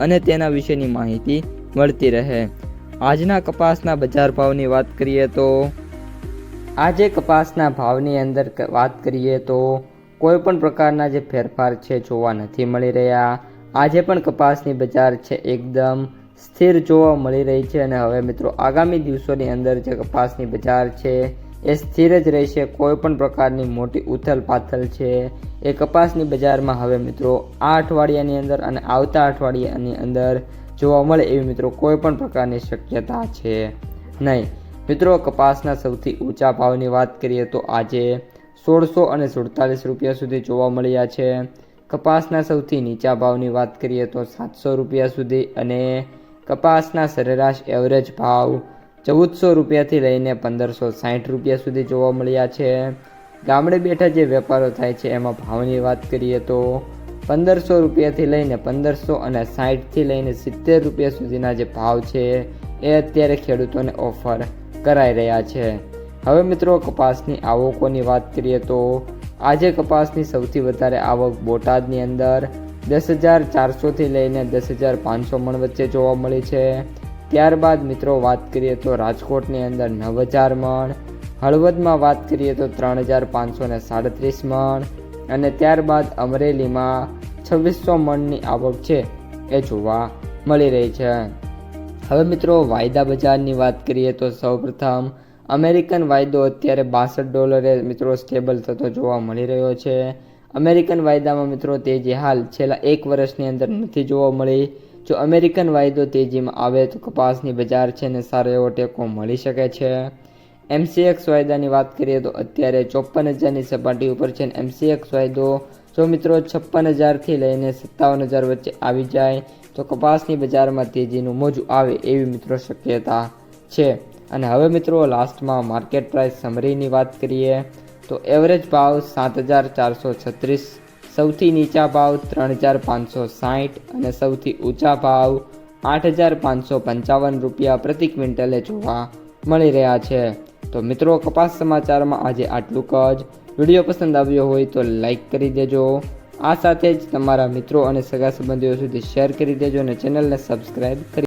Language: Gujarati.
અને તેના વિશેની માહિતી મળતી રહે. આજના કપાસના બજાર ભાવની વાત કરીએ તો આજે કપાસના ભાવની અંદર વાત કરીએ તો કોઈ પણ પ્રકારના જે ફેરફાર છે જોવા નથી મળી રહ્યા. આજે પણ કપાસની બજાર છે એકદમ સ્થિર જોવા મળી રહી છે અને હવે મિત્રો આગામી દિવસોની અંદર જે કપાસની બજાર છે એ સ્થિર જ રહેશે કોઈ પણ પ્રકારની મોટી ઉથલ પાથલ છે. એ કપાસની બજારમાં હવે મિત્રો, આ અઠવાડિયાની અંદર અને આવતા અઠવાડિયાની અંદર જોવા મળે એવી મિત્રો કોઈ પણ પ્રકારની શક્યતા છે નહીં. મિત્રો, કપાસના સૌથી ઊંચા ભાવની વાત કરીએ તો આજે સોળસો અને સુડતાલીસ રૂપિયા સુધી જોવા મળ્યા છે. કપાસના સૌથી નીચા ભાવની વાત કરીએ તો સાતસો રૂપિયા સુધી અને કપાસના સરેરાશ એવરેજ ભાવ ચૌદસો રૂપિયાથી લઈને પંદરસો સાઠ રૂપિયા સુધી જોવા મળ્યા છે. ગામડે બેઠા જે વેપારો થાય છે, એમાં ભાવની વાત કરીએ તો પંદરસો રૂપિયાથી લઈને પંદરસો અને સાઠથી લઈને સિત્તેર રૂપિયા સુધીના જે ભાવ છે, એ અત્યારે ખેડૂતોને ઓફર કરાઈ રહ્યા છે. હવે મિત્રો કપાસની આવકોની વાત કરીએ તો આજે કપાસની સૌથી વધારે આવક બોટાદની અંદર દસ હજાર ચારસોથી લઈને દસ હજાર પાંચસો મણ વચ્ચે જોવા મળી છે. ત્યારબાદ મિત્રો વાત કરીએ તો રાજકોટની અંદર નવ હજાર મણ, હળવદમાં વાત કરીએ તો ત્રણ હજાર પાંચસો ને સાડત્રીસ મણ અને ત્યારબાદ અમરેલીમાં છવ્વીસો મણની આવક છે એ જોવા મળી રહી છે. હવે મિત્રો વાયદા બજારની વાત કરીએ તો સૌપ્રથમ અમેરિકન વાયદો અત્યારે બાસઠ ડોલરે મિત્રો સ્ટેબલ થતો જોવા મળી રહ્યો છે. અમેરિકન વાયદામાં મિત્રો તેજી હાલ છેલ્લા એક વર્ષની અંદર નથી જોવા મળી. જો અમેરિકન વાયદો તેજીમાં આવે તો કપાસની બજાર છે ને સારો એવો ટેકો મળી શકે છે. એમસીએક્સ વાયદાની વાત કરીએ તો અત્યારે ચોપન હજારની સપાટી ઉપર છે ને એમસીએક્સ વાયદો જો મિત્રો છપ્પન હજારથી લઈને સત્તાવન હજાર વચ્ચે આવી જાય તો કપાસની બજારમાં તેજીનું મોજું આવે એવી મિત્રો શક્યતા છે. અને હવે મિત્રો લાસ્ટમાં માર્કેટ પ્રાઇસ સમરીની વાત કરીએ તો એવરેજ ભાવ સાત હજાર ચારસો છત્રીસ સૌથી નીચા ભાવ ત્રણ હજાર પાંચસો સાઠ અને સૌથી ઊંચા ભાવ આઠ હજાર પાંચસો પંચાવન રૂપિયા પ્રતિ ક્વિન્ટલે જોવા મળી રહ્યા છે. તો મિત્રો, કપાસ સમાચારમાં આજે આટલું જ. વીડિયો પસંદ આવ્યો હોય તો લાઈક કરી દેજો. આ સાથે જ તમારા મિત્રો અને સગા સંબંધીઓ સુધી શેર કરી દેજો અને ચેનલને સબસ્ક્રાઈબ કરી